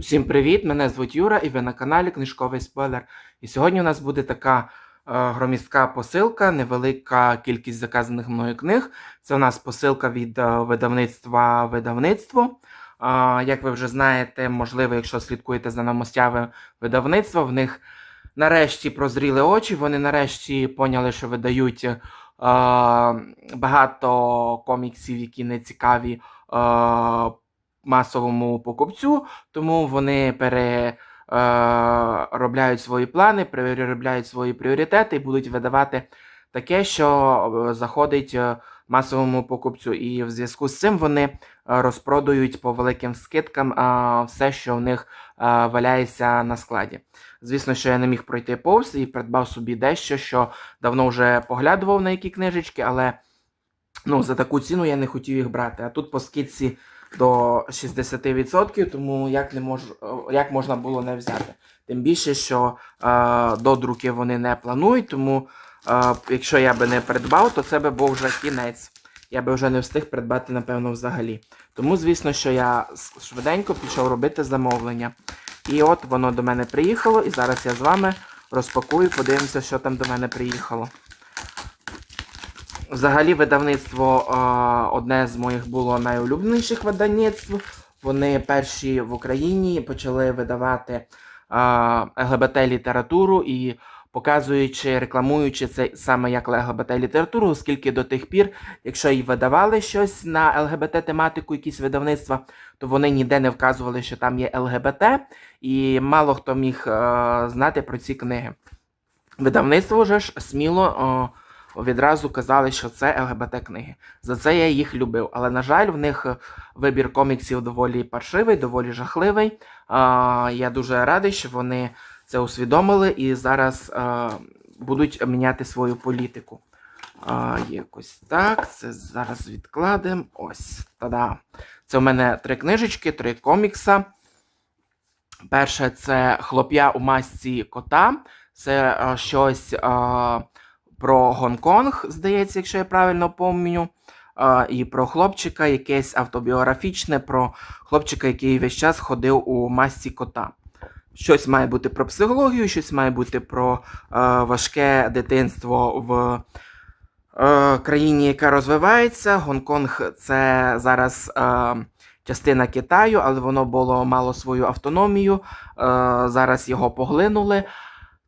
Всім привіт! Мене звуть Юра, і ви на каналі Книжковий Спойлер. І сьогодні у нас буде така е, громістка посилка, невелика кількість заказаних мною книг. Це у нас посилка від е, видавництва видавництво. Е, як ви вже знаєте, можливо, якщо слідкуєте за новостями видавництва, в них нарешті прозріли очі. Вони нарешті поняли, що видають багато коміксів, які не цікаві. Е, масовому покупцю, тому вони переробляють свої плани, переробляють свої пріоритети і будуть видавати таке, що е, заходить е, масовому покупцю. І в зв'язку з цим вони е, розпродають по великим скидкам е, все, що в них е, валяється на складі. Звісно, що я не міг пройти повз і придбав собі дещо, що давно вже поглядував на які книжечки, але ну, за таку ціну я не хотів їх брати. А тут по скидці до 60%, тому як не мож, як можна було не взяти. Тим більше, що е, додруки вони не планують, тому е, якщо я би не придбав, то це би був вже кінець. Я би вже не встиг придбати, напевно, взагалі. Тому, звісно, що я швиденько пішов робити замовлення. І от воно до мене приїхало, і зараз я з вами розпакую, подивимося, що там до мене приїхало. Взагалі, видавництво е, одне з моїх було найулюбленіших видавництв. Вони перші в Україні почали видавати е, ЛГБТ-літературу і показуючи, рекламуючи це саме як ЛГБТ-літературу, оскільки до тих пір, якщо і видавали щось на ЛГБТ-тематику, якісь видавництва, то вони ніде не вказували, що там є ЛГБТ, і мало хто міг е, знати про ці книги. Видавництво вже ж сміло. Відразу казали, що це ЛГБТ-книги. За це я їх любив. Але, на жаль, в них вибір коміксів доволі паршивий, доволі жахливий. Я дуже радий, що вони це усвідомили і зараз будуть міняти свою політику. А, Якось так. Це зараз відкладемо. Ось. Та-да. Це у мене три книжечки, три комікса. Перше це хлоп'я у масці кота. Це а, щось. А, про Гонконг, здається, якщо я правильно пам'ятаю, і про хлопчика, якесь автобіографічне, про хлопчика, який весь час ходив у масці кота. Щось має бути про психологію, щось має бути про важке дитинство в країні, яка розвивається. Гонконг це зараз частина Китаю, але воно було мало свою автономію. Зараз його поглинули.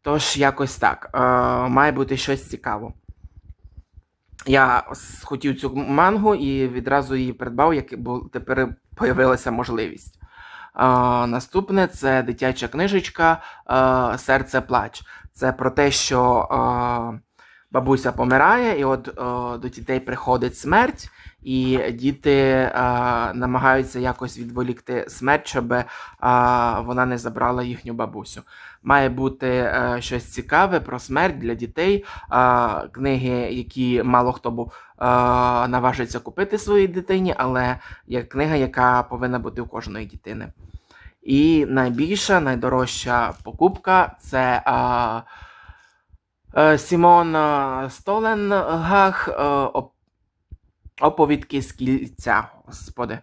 Тож, якось так. Е, Має бути щось цікаво. Я хотів цю мангу і відразу її придбав, як тепер появилася можливість. Е, Наступне це дитяча книжечка е, Серце плач. Це про те, що е, бабуся помирає, і от е, до дітей приходить смерть, і діти е, намагаються якось відволікти смерть, щоб е, вона не забрала їхню бабусю. Має бути е, щось цікаве про смерть для дітей, е, книги, які мало хто був е, наважиться купити своїй дитині, але є книга, яка повинна бути у кожної дитини. І найбільша, найдорожча покупка це. Е, Е, Сімон Столенгах е, оповідки з кільця. Господи.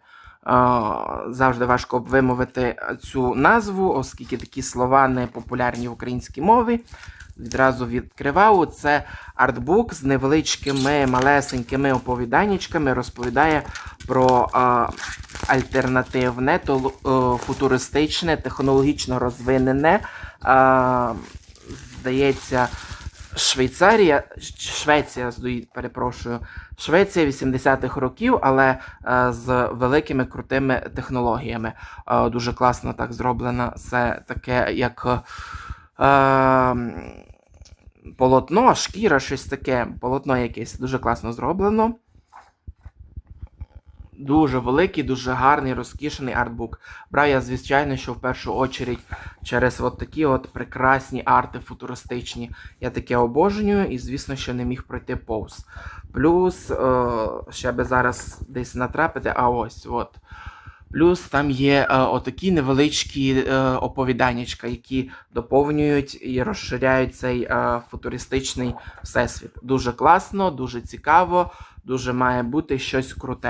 Завжди важко вимовити цю назву, оскільки такі слова не популярні в українській мові. Відразу відкривав. Це артбук з невеличкими малесенькими оповіданнячками розповідає про а, альтернативне, то, а, футуристичне, технологічно розвинене. А, здається, Швейцарія, Швеція, перепрошую, Швеція 80-х років, але е, з великими крутими технологіями. Е, дуже класно так зроблено. Це таке, як е, полотно, шкіра, щось таке, полотно якесь дуже класно зроблено. Дуже великий, дуже гарний, розкішений артбук. Брав я, звичайно, що в першу очередь через от такі от прекрасні арти футуристичні. Я таке обожнюю і, звісно, що не міг пройти повз. Плюс, е, ще би зараз десь натрапити, а ось от. Плюс там є е, отакі невеличкі е, оповіданнячка, які доповнюють і розширяють цей е, футуристичний всесвіт. Дуже класно, дуже цікаво дуже має бути щось круте.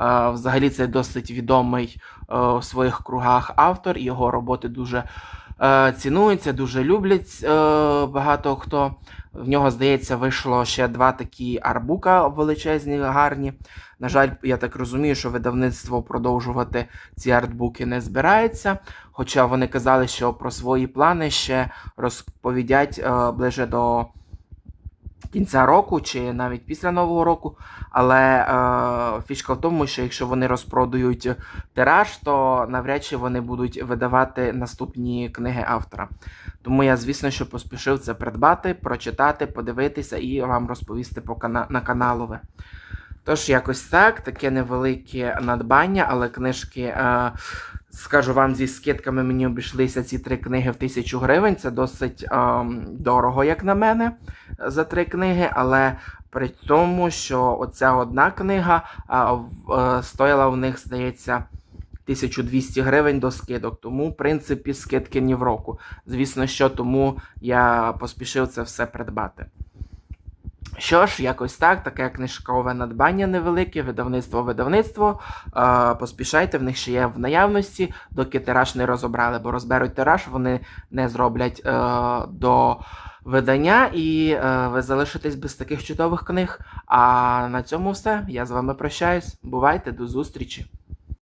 Е, Взагалі, це досить відомий е, у своїх кругах автор, його роботи дуже е, цінуються, дуже люблять багато хто. В нього, здається, вийшло ще два такі арбука величезні, гарні. На жаль, я так розумію, що видавництво продовжувати ці артбуки не збирається. Хоча вони казали, що про свої плани ще розповідять ближе до кінця року чи навіть після Нового року. Але е, фішка в тому, що якщо вони розпродають тираж, то навряд чи вони будуть видавати наступні книги автора. Тому я, звісно, що поспішив це придбати, прочитати, подивитися і вам розповісти по кана- на каналове. Тож, якось так, таке невелике надбання, але книжки, е, скажу вам, зі скидками мені обійшлися ці три книги в тисячу гривень. Це досить е, дорого, як на мене, за три книги. Але при тому, що оця одна книга в- е, стояла в них, здається, 1200 гривень до скидок. Тому, в принципі, скидки ні в року. Звісно, що тому я поспішив це все придбати. Що ж, якось так, таке книжкове надбання невелике, видавництво видавництво. Е, поспішайте, в них ще є в наявності, доки тираж не розібрали, бо розберуть тираж, вони не зроблять е, до видання, і е, ви залишитесь без таких чудових книг. А на цьому все. Я з вами прощаюсь. Бувайте, до зустрічі!